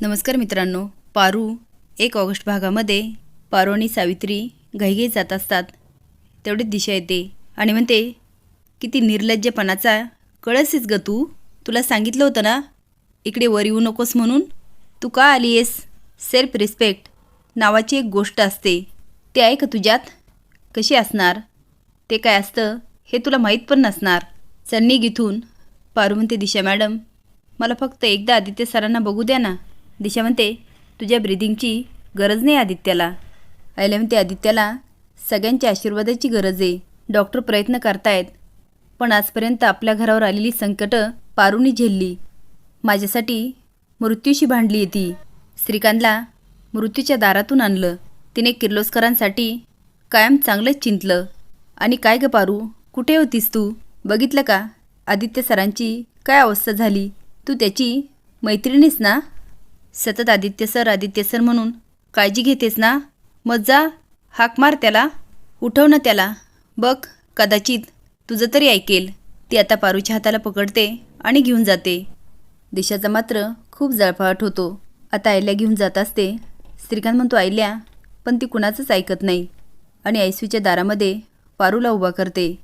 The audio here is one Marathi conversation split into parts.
नमस्कार मित्रांनो पारू एक ऑगस्ट भागामध्ये पारू आणि सावित्री घाईघाई जात असतात. तेवढीच दिशा येते. आणि म्हणते किती निर्लज्जपणाचा कळसीस ग तू. तुला सांगितलं होतं ना इकडे वर येऊ नकोस म्हणून. तू का आली आहेस? सेल्फ रिस्पेक्ट नावाची एक गोष्ट असते. ते आहे का तुझ्यात? कशी असणार? ते काय असतं हे तुला माहीत पण नसणार. चल गिथून इथून पारू म्हणते दिशा मॅडम मला फक्त एकदा आदित्य सरांना बघू द्या ना. दिशा म्हणते तुझ्या ब्रिदिंगची गरज नाही आदित्याला. आयला म्हणते आदित्याला सगळ्यांच्या आशीर्वादाची गरज आहे. डॉक्टर प्रयत्न करतायत पण आजपर्यंत आपल्या घरावर आलेली संकटं पारूनी झेलली. माझ्यासाठी मृत्यूशी भांडली आहे ती. श्रीकांतला मृत्यूच्या दारातून आणलं. तिने किर्लोस्करांसाठी कायम चांगलंच चिंतलं. आणि काय ग पारू कुठे होतीस तू? बघितलं का? आदित्य सरांची काय अवस्था झाली? तू त्याची मैत्रिणीस ना? सतत आदित्य सर आदित्य सर म्हणून. काळजी घेतेस ना? मग जा. हाक मार त्याला. उठव ना त्याला. बघ कदाचित तुझं तरी ऐकेल. ती आता पारूच्या हाताला पकडते आणि घेऊन जाते. दिशाचा मात्र खूप जळफळाट होतो. आता आयल्या घेऊन जात असते. श्रीकांत म्हणतो आयल्या पण ती कुणाचंच ऐकत नाही. आणि आयसीयूच्या दारामध्ये पारूला उभा करते.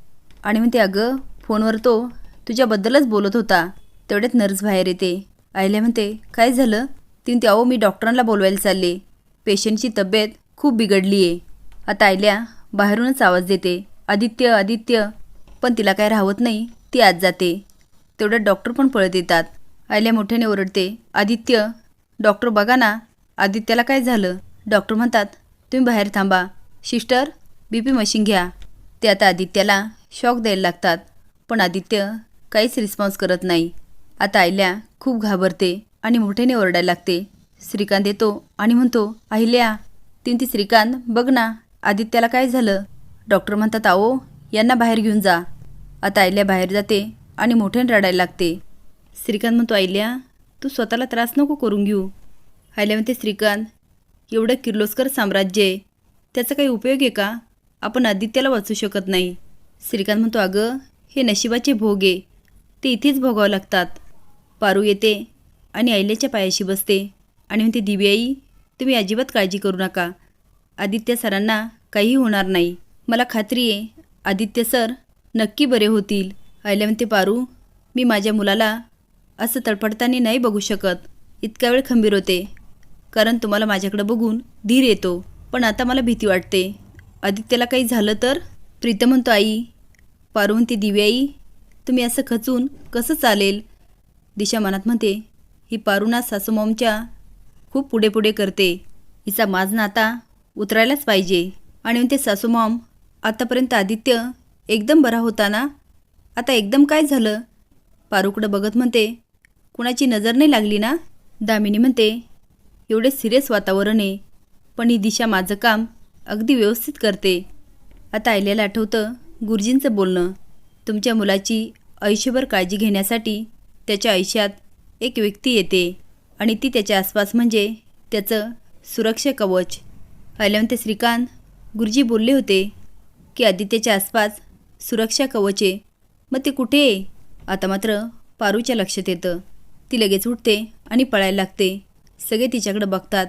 आणि म्हणते अगं फोनवर तो तुझ्याबद्दलच बोलत होता. तेवढ्यात नर्स बाहेर येते. आयल्या म्हणते काय झालं? तीन त्यावो मी डॉक्टरांना बोलवायला चालले. पेशंटची तब्येत खूप बिघडली आहे आता आयल्या बाहेरूनच आवाज देते. आदित्य आदित्य. पण तिला काय राहत नाही ती आत जाते. तेवढ्यात डॉक्टर पण पळत येतात. आयल्या मोठ्याने ओरडते. आदित्य डॉक्टर बघा ना आदित्याला काय झालं? डॉक्टर म्हणतात तुम्ही बाहेर थांबा. सिस्टर बी पी मशीन घ्या. ते आता आदित्याला शॉक द्यायला लागतात. पण आदित्य काहीच रिस्पॉन्स करत नाही. आता आयल्या खूप घाबरते. आणि मोठ्याने ओरडायला लागते. श्रीकांत येतो आणि म्हणतो अहिल्या तीन ती श्रीकांत बघ ना आदित्याला काय झालं? डॉक्टर म्हणतात आओ यांना बाहेर घेऊन जा. आता आयल्या बाहेर जाते आणि मोठ्याने रडायला लागते. श्रीकांत म्हणतो आयल्या तू स्वतःला त्रास नको करून घेऊ. आयल्या म्हणते श्रीकांत एवढं किर्लोस्कर साम्राज्य आहे त्याचा काही उपयोग आहे का? आपण आदित्याला वाचू शकत नाही. श्रीकांत म्हणतो अगं हे नशिबाचे भोग आहे ते इथेच भोगावं लागतात. पारू येते आणि आयल्याच्या पायाशी बसते आणि म्हणते दिव्याई तुम्ही अजिबात काळजी करू नका. आदित्य सरांना काही होणार नाही. मला खात्री आहे आदित्य सर नक्की बरे होतील. आयल्या म्हणते पारू मी माझ्या मुलाला असं तडफडताना नाही बघू शकत. इतका वेळ खंबीर होते. कारण तुम्हाला माझ्याकडं बघून धीर येतो. पण आता मला भीती वाटते. आदित्यला काही झालं तर? प्रीतम म्हणतो आई पारू म्हणते दिव्याई तुम्ही असं खचून कसं चालेल? दिशा मनात म्हणते ही पारुणा सासूमॉमच्या खूप पुढे पुढे करते. हिचा माजना आता उतरायलाच पाहिजे. आणि ते सासूमॉम आतापर्यंत आदित्य एकदम बरा होता ना? आता एकदम काय झालं? पारूकडं बघत म्हणते कुणाची नजर नाही लागली ना? दामिनी म्हणते एवढे सिरियस वातावरण आहे. पण ही दिशा माझं काम अगदी व्यवस्थित करते. आता आयल्याला आठवतं गुरुजींचं बोलणं. तुमच्या मुलाची आयुष्यभर काळजी घेण्यासाठी त्याच्या आयुष्यात एक व्यक्ती येते आणि ती त्याच्या आसपास म्हणजे त्याचं सुरक्षा कवच. आल्यानंतर श्रीकांत गुरुजी बोलले होते की आदित्यच्या आसपास सुरक्षा कवच. आहे मग ते कुठे आहे? आता मात्र पारूच्या लक्षात येतं. ती लगेच उठते आणि पळायला लागते. सगळे तिच्याकडे बघतात.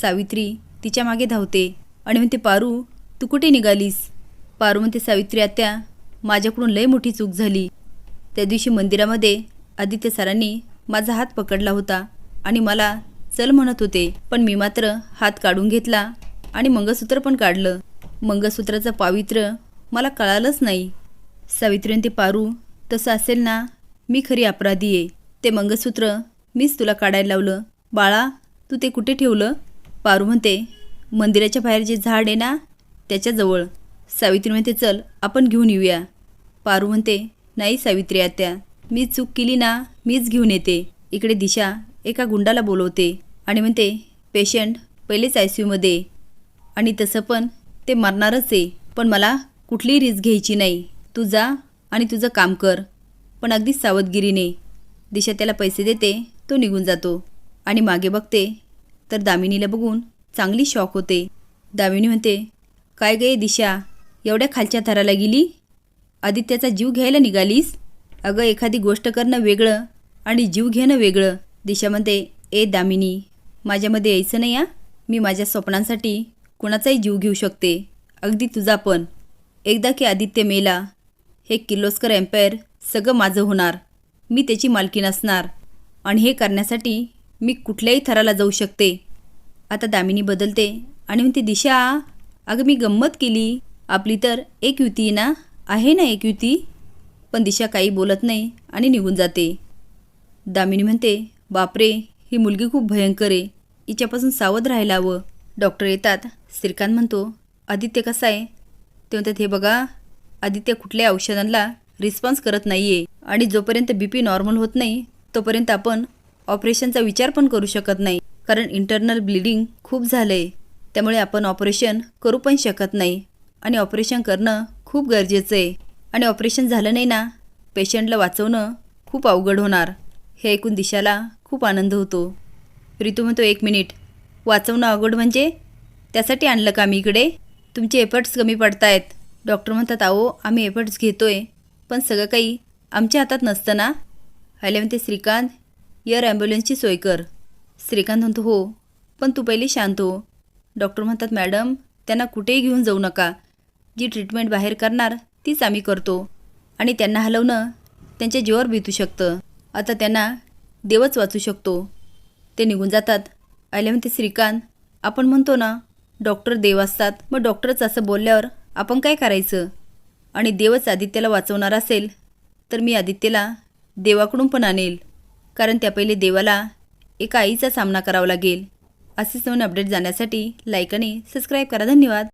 सावित्री तिच्यामागे धावते आणि म्हणते पारू तू कुठे निघालीस? पारू म्हणते सावित्री आत्या माझ्याकडून लय मोठी चूक झाली. त्या दिवशी मंदिरामध्ये आदित्य सरांनी माझा हात पकडला होता आणि मला चल म्हणत होते. पण मी मात्र हात काढून घेतला आणि मंगळसूत्र पण काढलं. मंगळसूत्राचं पावित्र्य मला कळालंच नाही. सावित्रीने ते पारू तसं असेल ना मी खरी अपराधी आहे. ते मंगळसूत्र मीच तुला काढायला लावलं. बाळा तू ते कुठे ठेवलं? पारू म्हणते मंदिराच्या बाहेर जे झाड आहे ना त्याच्याजवळ सावित्री म्हणते चल आपण घेऊन येऊया. पारू म्हणते नाही सावित्री आत्या मी चूक केली ना मीच घेऊन येते. इकडे दिशा एका गुंडाला बोलवते आणि म्हणते पेशंट पहिलेच आय सी यूमध्ये आणि तसं पण ते मरणारच आहे पण मला कुठलीही रिस्क घ्यायची नाही. तू जा आणि तुझं काम कर. पण अगदी सावधगिरीने. दिशा त्याला पैसे देते तो निघून जातो. आणि मागे बघते तर दामिनीला बघून चांगली शॉक होते. दामिनी म्हणते काय गे दिशा एवढ्या खालच्या थराला गेली? आदित्याचा जीव घ्यायला निघालीस? अगं एखादी गोष्ट करणं वेगळं आणि जीव घेणं वेगळं. दिशा म्हणते ए दामिनी माझ्यामध्ये यायचं नाही या मी माझ्या स्वप्नांसाठी कुणाचाही जीव घेऊ शकते. अगदी तुझा पण. एकदा की आदित्य मेला हे किर्लोस्कर एम्पायर सगळं माझं होणार. मी त्याची मालकी नसणार. आणि हे करण्यासाठी मी कुठल्याही थराला जाऊ शकते. आता दामिनी बदलते आणि म्हणते दिशा अगं मी गंमत केली. आपली तर एक युती ना आहे ना एक युती? पण दिशा काही बोलत नाही आणि निघून जाते. दामिनी म्हणते बापरे ही मुलगी खूप भयंकर आहे. हिच्यापासून सावध राहायला हवं डॉक्टर येतात. श्रीकांत म्हणतो आदित्य कसा आहे? ते म्हणतात हे बघा आदित्य कुठल्याही औषधांना रिस्पॉन्स करत नाही आहे आणि जोपर्यंत बी पी नॉर्मल होत नाही तोपर्यंत आपण ऑपरेशनचा विचार पण करू शकत नाही. कारण इंटरनल ब्लिडिंग खूप झालं आहे त्यामुळे आपण ऑपरेशन करू पण शकत नाही. आणि ऑपरेशन करणं खूप गरजेचं आहे. आणि ऑपरेशन झालं नाही ना पेशंटला वाचवणं खूप अवघड होणार. हे ऐकून दिशाला खूप आनंद होतो. ऋतू म्हणतो एक मिनिट. वाचवणं अवघड म्हणजे? त्यासाठी आणलं का मी इकडे? तुमचे एफर्ट्स कमी पडतायत. डॉक्टर म्हणतात अहो आम्ही एफर्ट्स घेतो आहे पण सगळं काही आमच्या हातात नसतं ना? आले म्हणते श्रीकांत एअर ॲम्ब्युलन्सची सोय कर. श्रीकांत म्हणतो हो पण तू पहिले शांत हो. डॉक्टर म्हणतात मॅडम त्यांना कुठेही घेऊन जाऊ नका. जी ट्रीटमेंट बाहेर करणार तीच आम्ही करतो. आणि त्यांना हलवणं त्यांच्या जीवावर बितू शकतं. आता त्यांना देवच वाचू शकतो. ते निघून जातात. आले म्हणते श्रीकांत आपण म्हणतो ना डॉक्टर देव असतात. मग डॉक्टरच असं बोलल्यावर आपण काय करायचं? आणि देवच आदित्यला वाचवणार असेल तर मी आदित्यला देवाकडून पण आणेल. कारण त्या पहिले देवाला एका आईचा सामना करावा लागेल. असेच नवीन अपडेट जाण्यासाठी लाईक आणि सबस्क्राईब करा. धन्यवाद.